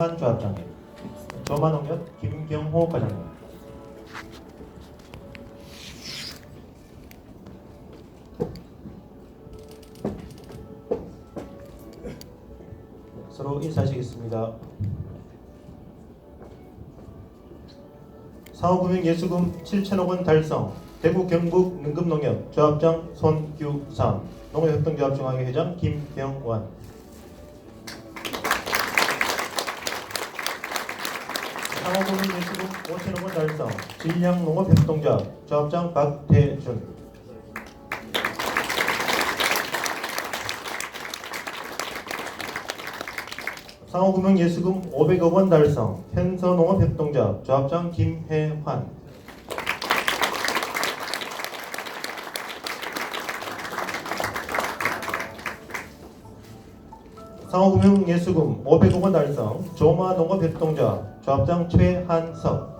한 조합장님, 조만홍역 김경호 과장님. 서로 인사하시겠습니다. 사후금융 예수금 7천억 원 달성. 대구 경북 능금농협 조합장 손규삼. 농업협동조합중앙회 회장 김병완 예수금 5천억 원 달성. 진량농업 협동조합 조합장 박태준. 상호금융 예수금 500억 원 달성. 현서농업협동조합 조합장 김혜환 상호금융 예수금 500억 원 달성 조마농업 협동조합 조합장 최한석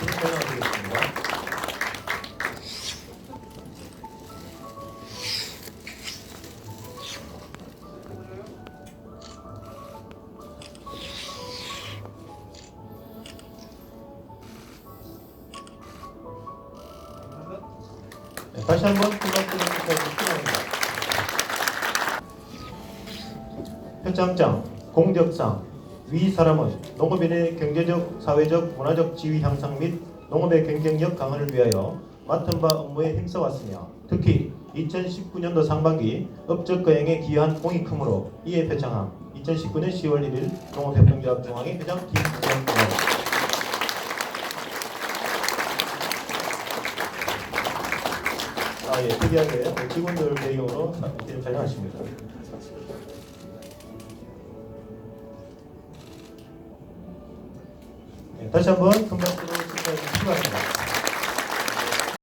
축하드립니다. 네, 다시 한번 고맙습니다. 축하드립니다. 표창장, 공적상, 위 사람의 농업인의 경제적, 사회적, 문화적 지위 향상 및 농업의 경쟁력 강화를 위하여 맡은 바 업무에 힘써왔으며 특히 2019년도 상반기 업적 거행에 기여한 공이 크므로 이에 표창함 2019년 10월 1일 농업협동조합 중앙회 회장 김정 아, 예, 특이하게 직원들 대용으로 이름 촬영하십니다. 네, 다시 한번 큰 박수로 축하해 주시기 바랍니다.